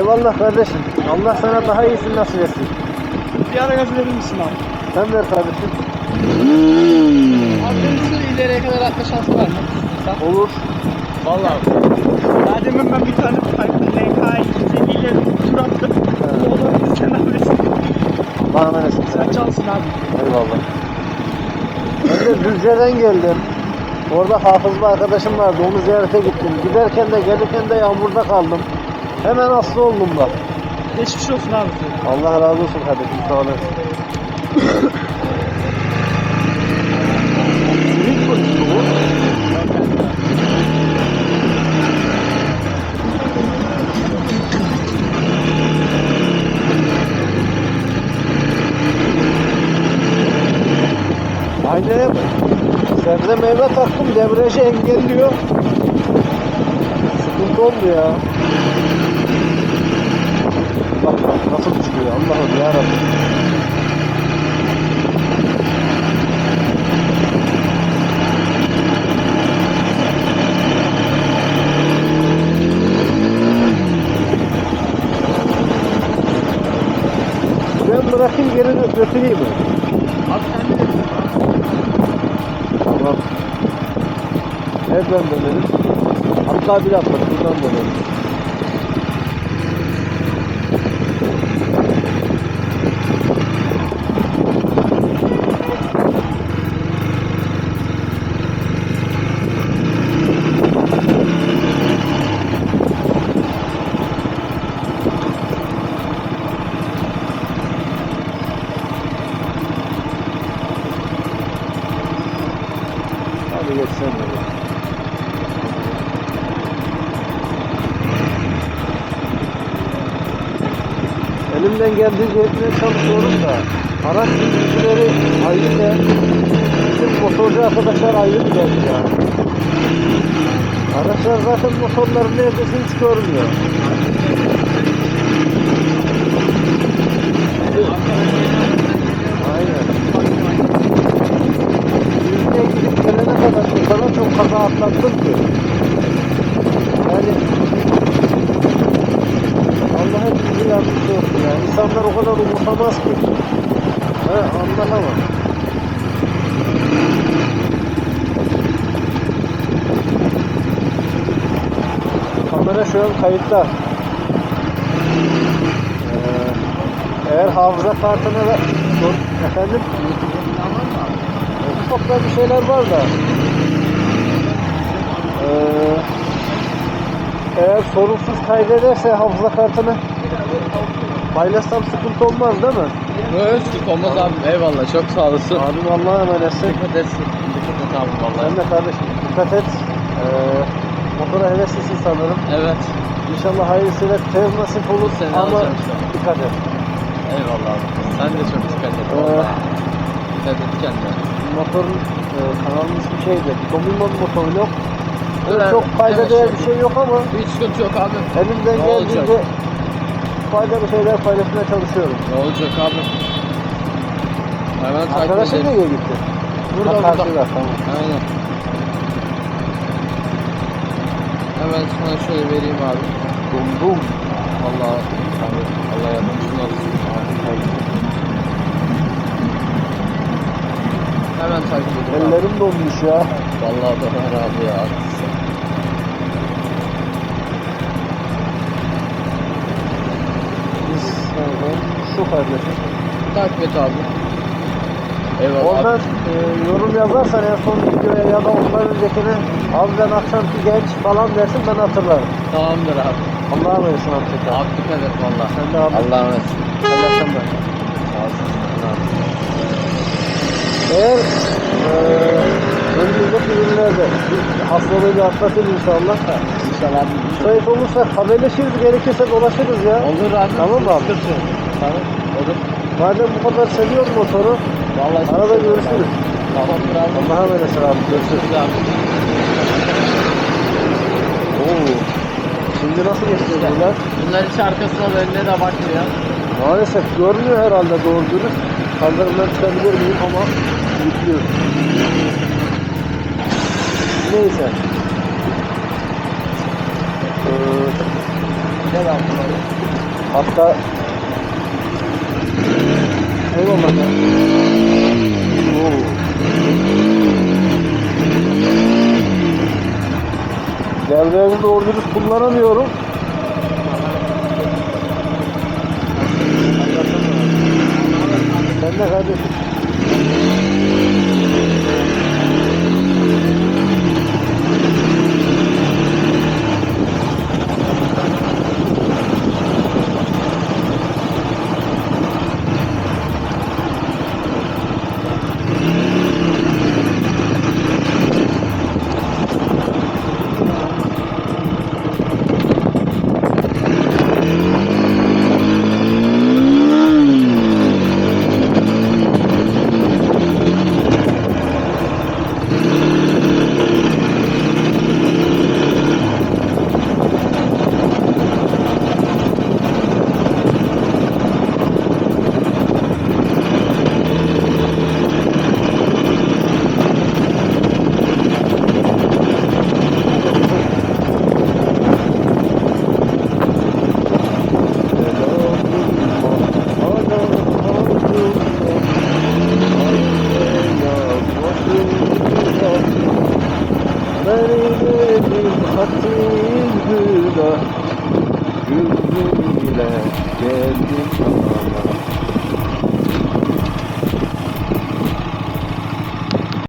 İnşallah kardeşim. Allah sana daha iyisini nasip etsin. Bir ara gaz verir misin abi? Sen ver kardeşim. Abi benim şu ileriye kadar atma şansı var mı? Sen? Olur. Vallahi. Daha demin ben bir tane LK ileri tur attım. O da sen neredesin? Emanetsin sen. Sen çalsın abi. Eyvallah. Ben de Düzce'den geldim. Orada hafızlı arkadaşım vardı. Onu ziyarete gittim. Giderken de gelirken de yağmurda kaldım. Hemen hasta oldum bak. Geçmiş olsun abi. Allah razı olsun kardeşim. Sağ bu. Aynaya sebze meyve taktım debriyajı engelliyor. Sıkıntı oldu ya. Bak bak nasıl çıkıyor Allah'ım yarabbim. Ben bırakayım geri gö- götüreyim mi? Abi sen bilirsin. Tamam. Nereden dönelim? Hatta bir atla şuradan dönelim. Geçsen de. Elimden geldiğince etmeye çalışıyorum da araç sürücüleri ayrı da bizim motorcu arkadaşlar ayrı bir dert ya. Araçlar zaten motorların neredeyse hiç görmüyor. Aynen. Yüzmeye gidip gelene kadar o kadar çok kaza atlattım ki. Yani Allah hepimize yardımcı olsun ya. İnsanlar o kadar umursamaz ki. He anlamam. Kamera şu an kayıtta. Ee, eğer hafıza kartına da... Efendim? Ufakta bir şeyler var da. Ee, eğer sorunsuz kaydederse hafıza kartını paylaşsam sıkıntı olmaz değil mi? Evet, olmaz abi. Eyvallah, çok sağ olasın. Abim Allah'a emanetsin. Dikkat etsin. Dikkat et abi Sen vallahi. de kardeşim dikkat et. Ee, motora heveslisin sanırım. Evet. İnşallah hayırlısıyla tez nasip olur Seni ama dikkat et. Eyvallah abi. Sen de çok dikkat et. Ee. Dikkat et kendine. Motorun e, kanalın ismi şeydi. Domingon motoru yok. Evet, çok fayda evet, değer şey- bir şey yok ama Hiç sıkıntı yok abi. elimden geldiğince faydalı şeyler paylaşmaya çalışıyorum. Ne olacak abi? Hemen takip Arkadaşın edelim. nereye gitti? Burada burada. karşıda, tamam. Aynen. Hemen sana şöyle vereyim abi. Dum dum. Allah Allah yardımcın olsun. Hemen takip edin abi. Ellerim donmuş ya. Vallahi da abi ya. Şu kardeşim. Takip et abi. Eyvallah abi. e, yorum yazarsan en son videoya ya da ondan öncekine abi ben akşamki genç falan dersin ben hatırlarım. Tamamdır abi. Allah'a emanet. Abi dikkat et valla. Sen de abi. Allah'a emanet. Olasın. Eğer e, önümüzdeki günlerde bir hastalığıyla atlatır inşallah. İnşallah abi. Müsait olursa haberleşiriz gerekirse dolaşırız ya. Olur abi. Tamam abi. Sıkıntı. Tamam. Olur. Madem bu kadar seviyorum motoru Vallahi arada görüşürüz. Tamamdır abi. Allah'a emanet abi. Görüşürüz. Abi. Oo. Şimdi nasıl geçiyor bunlar? Bunlar hiç arkasına da önüne de bakmıyor. Maalesef görmüyor herhalde doğru dürüst. Kaldırımdan çıkabilir miyim ama yüklüyor. Neyse. Ee, Gel abi. Hatta Eyvallah. Devremi doğru dürüst kullanamıyorum. Sen de kardeşim. Yüzüyle geldim sana